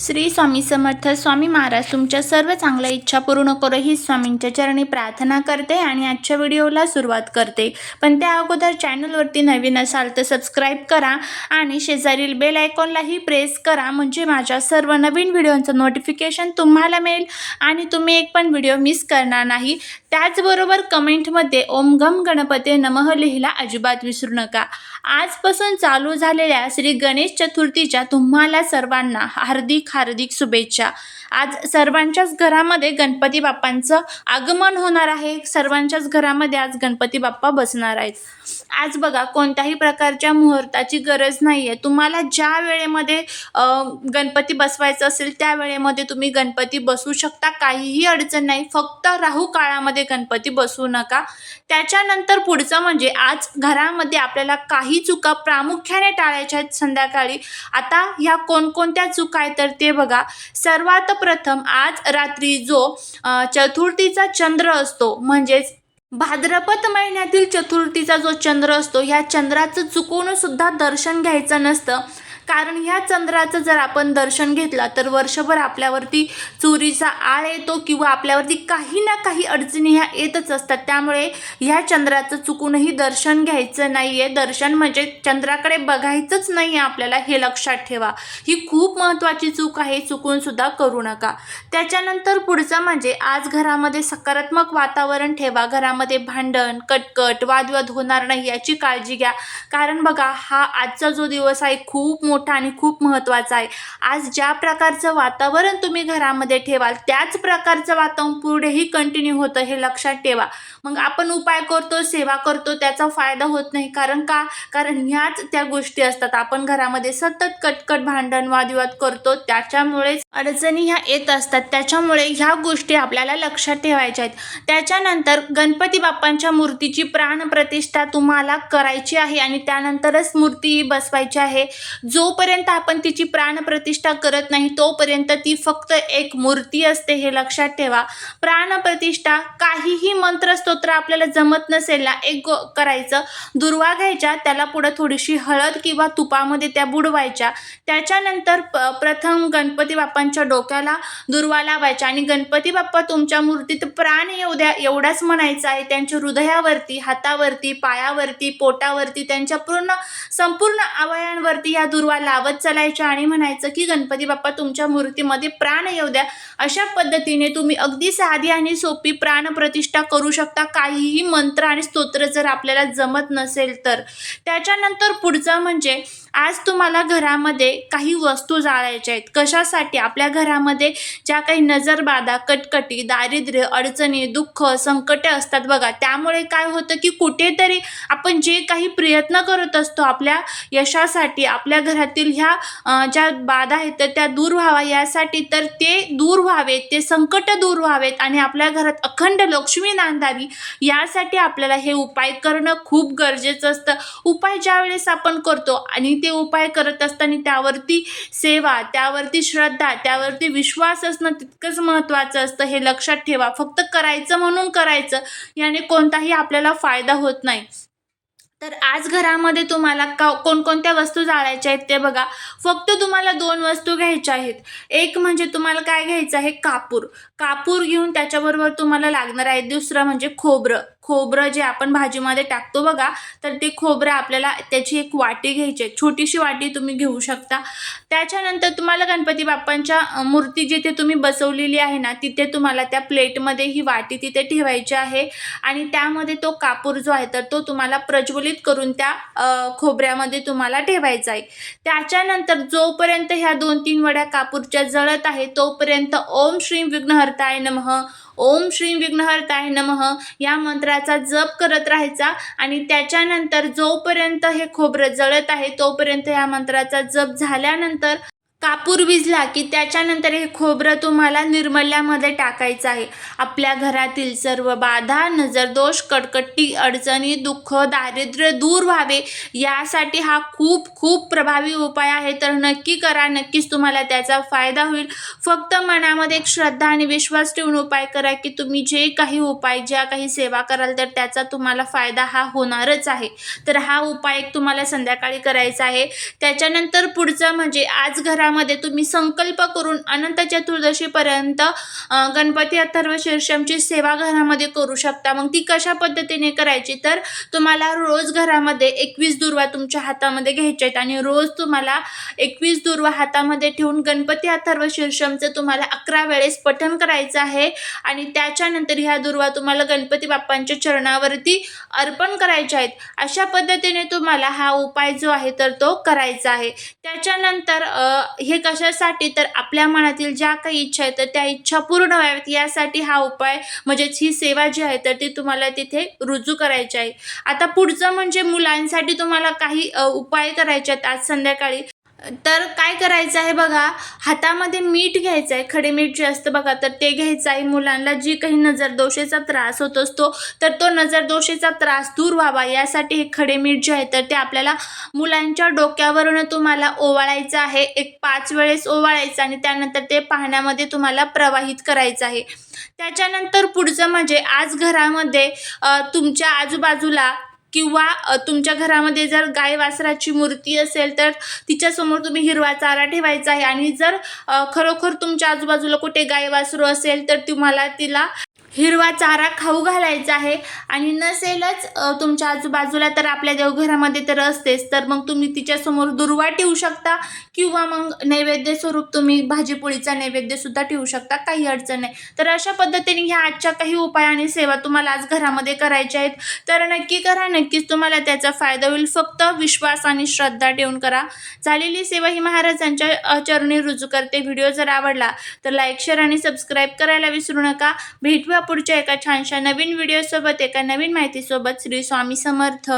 श्री स्वामी समर्थ स्वामी महाराज तुमच्या सर्व चांगल्या इच्छा पूर्ण करो ही स्वामींच्या चरणी प्रार्थना करते आणि आजच्या व्हिडिओला सुरुवात करते. पण त्या अगोदर चॅनलवरती नवीन असाल तर सबस्क्राईब करा आणि शेजारील बेल आयकॉनलाही प्रेस करा म्हणजे माझ्या सर्व नवीन व्हिडिओचं नोटिफिकेशन तुम्हाला मिळेल आणि तुम्ही एक पण व्हिडिओ मिस करणार नाही. त्याचबरोबर कमेंटमध्ये ओम गम गणपते नमः लिहिला अजिबात विसरू नका. आजपासून चालू झालेल्या श्री गणेश चतुर्थीच्या तुम्हाला सर्वांना हार्दिक हार्दिक शुभेच्छा. आज सर्वांच्याच घरामध्ये गणपती बाप्पांचं आगमन होणार आहे. सर्वांच्याच घरामध्ये आज गणपती बाप्पा बसणार आहेत. आज बघा कोणत्याही प्रकारच्या मुहूर्ताची गरज नाही आहे तुम्हाला ज्या वेळेमध्ये गणपती बसवायचं असेल त्या वेळेमध्ये तुम्ही गणपती बसवू शकता. काहीही अडचण नाही. फक्त राहू काळामध्ये गणपती बसवू नका. त्याच्यानंतर पुढचं म्हणजे आज घरामध्ये आपल्याला काही चुका प्रामुख्याने टाळायच्या आहेत संध्याकाळी. आता ह्या कोणकोणत्या चुका आहेत तर ते बघा. सर्वात प्रथम आज रात्री जो चतुर्थीचा चंद्र असतो म्हणजेच भाद्रपद महिन्यातील चतुर्थीचा जो चंद्र असतो ह्या चंद्राचं चुकवून सुद्धा दर्शन घ्यायचं नसतं. कारण ह्या चंद्राचं जर आपण दर्शन घेतलं तर वर्षभर आपल्यावरती चोरीचा आळ येतो किंवा आपल्यावरती काही ना काही अडचणी ह्या येतच असतात. त्यामुळे ह्या चंद्राचं चुकूनही दर्शन घ्यायचं नाही आहे दर्शन म्हणजे चंद्राकडे बघायचंच नाही आहे आपल्याला हे लक्षात ठेवा. ही खूप महत्त्वाची चूक आहे चुकूनसुद्धा करू नका. त्याच्यानंतर पुढचं म्हणजे आज घरामध्ये सकारात्मक वातावरण ठेवा. घरामध्ये भांडण कटकट वादविवाद होणार नाही याची काळजी घ्या. कारण बघा हा आजचा जो दिवस आहे खूप मोठा आणि खूप महत्त्वाचा आहे. आज ज्या प्रकारचं वातावरण तुम्ही घरामध्ये ठेवाल त्याच प्रकारचं वातावरण पुढेही कंटिन्यू होतं हे लक्षात ठेवा. मग आपण उपाय करतो सेवा करतो त्याचा फायदा होत नाही. कारण का? कारण ह्याच त्या गोष्टी असतात. आपण घरामध्ये सतत कटकट भांडण वादविवाद करतो त्याच्यामुळेच अडचणी ह्या येत असतात. त्याच्यामुळे ह्या गोष्टी आपल्याला लक्षात ठेवायच्या आहेत. त्याच्यानंतर गणपती बाप्पांच्या मूर्तीची प्राणप्रतिष्ठा तुम्हाला करायची आहे आणि त्यानंतरच मूर्ती बसवायची आहे. जो जोपर्यंत आपण तिची प्राणप्रतिष्ठा करत नाही तोपर्यंत ती फक्त एक मूर्ती असते हे लक्षात ठेवा. प्राणप्रतिष्ठा काहीही मंत्रस्तोत्र आपल्याला जमत नसेल ना एक गो करायचं दुर्वा घ्यायच्या त्याला पुढं थोडीशी हळद किंवा तुपामध्ये त्या बुडवायच्या. त्याच्यानंतर प प्रथम गणपती बाप्पांच्या डोक्याला दुर्वा लावायच्या आणि गणपती बाप्पा तुमच्या मूर्तीत प्राण येऊ द्या एवढाच म्हणायचं आहे. त्यांच्या हृदयावरती हातावरती पायावरती पोटावरती त्यांच्या पूर्ण संपूर्ण अवयांवरती या दुर्वा लावत चालायच्या आणि म्हणायचं की गणपती बाप्पा तुमच्या मूर्तीमध्ये प्राण येऊ द्या. अशा पद्धतीने तुम्ही अगदी साधी आणि सोपी प्राणप्रतिष्ठा करू शकता. काहीही मंत्र आणि स्तोत्र जर आपल्याला जमत नसेल तर. त्याच्यानंतर पुढचं म्हणजे आज तुम्हाला घरामध्ये काही वस्तू जाळायच्या आहेत. कशासाठी? आपल्या घरामध्ये ज्या काही नजरबाधा कटकटी दारिद्र्य अडचणी दुःख संकटे असतात बघा. त्यामुळे काय होतं की कुठेतरी आपण जे काही प्रयत्न करत असतो आपल्या यशासाठी आपल्या घरातील ह्या ज्या बाधा आहेत तर त्या दूर व्हाव्या. यासाठी तर ते दूर व्हावेत ते संकट दूर व्हावेत आणि आपल्या घरात अखंड लक्ष्मी नांदावी. यासाठी आपल्याला हे उपाय करणं खूप गरजेचं असतं. उपाय ज्या वेळेस आपण करतो आणि ते उपाय करत असताना त्यावरती सेवा त्यावरती श्रद्धा त्यावरती विश्वास असणं तितकंच महत्त्वाचं असतं. हे लक्षात ठेवा. फक्त करायचं म्हणून करायचं याने कोणताही आपल्याला फायदा होत नाही. तर आज घरामध्ये तुम्हाला का कोणकोणत्या वस्तू जाळायच्या आहेत ते बघा. फक्त तुम्हाला दोन वस्तू घ्यायच्या आहेत. एक म्हणजे तुम्हाला काय घ्यायचं आहे? कापूर. कापूर घेऊन त्याच्याबरोबर तुम्हाला लागणार आहे दुसरं म्हणजे खोबरं. खोबरं जे आपण भाजीमध्ये टाकतो बघा तर ते खोबरं आपल्याला त्याची एक वाटी घ्यायची आहे. छोटीशी वाटी तुम्ही घेऊ शकता. त्याच्यानंतर तुम्हाला गणपती बाप्पांच्या मूर्ती जिथे तुम्ही बसवलेली आहे ना तिथे तुम्हाला त्या प्लेटमध्ये ही वाटी तिथे ठेवायची आहे. आणि त्यामध्ये तो कापूर जो आहे तर तो तुम्हाला प्रज्वलित करून त्या खोबऱ्यामध्ये तुम्हाला ठेवायचा आहे. त्याच्यानंतर जोपर्यंत ह्या दोन तीन वड्या कापूरच्या जळत आहे तोपर्यंत ओम श्री विघ्नहर्ताय नमः. ओम श्री विघ्नहर्ताय नमः. या मंत्राचा जप करत राहायचा आणि त्याच्यानंतर जोपर्यंत हे खोबरं जळत आहे तोपर्यंत या मंत्राचा जप झाल्यानंतर कापूर विजला की त्याच्यानंतर हे खोबरं तुम्हाला निर्मल्यामध्ये टाकायचं आहे. आपल्या घरातील सर्व बाधा नजरदोष कडकट्टी अडचणी दुःख दारिद्र्य दूर व्हावे. यासाठी हा खूप खूप प्रभावी उपाय आहे. तर नक्की करा नक्कीच तुम्हाला त्याचा फायदा होईल. फक्त मनामध्ये एक श्रद्धा आणि विश्वास ठेवून उपाय करा की तुम्ही जे काही उपाय ज्या काही सेवा कराल तर त्याचा तुम्हाला फायदा हा होणारच आहे. तर हा उपाय एक तुम्हाला संध्याकाळी करायचा आहे. त्याच्यानंतर पुढचं म्हणजे आज घरा घरामध्ये तुम्ही संकल्प करून अनंत चतुर्दशीपर्यंत गणपती अथर्व शीर्षमची सेवा घरामध्ये करू शकता. मग ती कशा पद्धतीने करायची? तर तुम्हाला रोज घरामध्ये एकवीस दुर्वा तुमच्या हातामध्ये घ्यायच्या आहेत आणि रोज तुम्हाला एकवीस दुर्वा हातामध्ये ठेवून गणपती अथर्व शीर्षमचं तुम्हाला अकरा वेळेस पठण करायचं आहे आणि त्याच्यानंतर ह्या दुर्वा तुम्हाला गणपती बाप्पांच्या चरणावरती अर्पण करायच्या आहेत. अशा पद्धतीने तुम्हाला हा उपाय जो आहे तर तो करायचा आहे. त्याच्यानंतर हे कशासाठी? तर आपल्या मनातील ज्या काही इच्छा आहेत तर त्या इच्छा पूर्ण व्हाव्यात. यासाठी हा उपाय म्हणजेच ही सेवा जी आहे तर ती तुम्हाला तिथे रुजू करायची आहे. आता पुढचं म्हणजे मुलांसाठी तुम्हाला काही उपाय करायचे आहेत. आज संध्याकाळी तर काय करायचं आहे बघा हातामध्ये मीठ घ्यायचं आहे खडे मीठ जे असतं बघा तर ते घ्यायचं आहे. मुलांना जी काही नजरदोषेचा त्रास होत असतो तर तो नजरदोषेचा त्रास दूर व्हावा. यासाठी हे खडे मीठ जे आहे तर ते आपल्याला मुलांच्या डोक्यावरून तुम्हाला ओवाळायचं आहे. एक पाच वेळेस ओवाळायचं आणि त्यानंतर ते पाण्यामध्ये तुम्हाला प्रवाहित करायचं आहे. त्याच्यानंतर पुढचं म्हणजे आज घरामध्ये तुमच्या आजूबाजूला किंवा तुमच्या घरामध्ये जर गाय वासराची मूर्ती असेल तर तिच्यासमोर तुम्ही हिरवा चारा ठेवायचा आहे. आणि जर खरोखर तुमच्या आजूबाजूला कुठे गाय वासरू असेल तर तुम्हाला तिला हिरवा चारा खाऊ घालायचा आहे. आणि नसेलच तुमच्या आजूबाजूला तर आपल्या देवघरामध्ये तर असतेच तर मग तुम्ही तिच्यासमोर दुर्वा ठेवू शकता किंवा मग नैवेद्य स्वरूप तुम्ही भाजीपोळीचा नैवेद्यसुद्धा ठेवू शकता काही अडचण नाही. तर अशा पद्धतीने ह्या आजच्या काही उपाय आणि सेवा तुम्हाला आज घरामध्ये करायच्या आहेत. तर नक्की करा नक्कीच तुम्हाला त्याचा फायदा होईल. फक्त विश्वास आणि श्रद्धा ठेवून करा. झालेली सेवा ही महाराजांच्या चरणी रुजू करते. व्हिडिओ जर आवडला तर लाईक शेअर आणि सबस्क्राईब करायला विसरू नका. भेटूया पुढच्या एका छानशा नवीन व्हिडिओसोबत एका नवीन माहितीसोबत. श्री स्वामी समर्थ.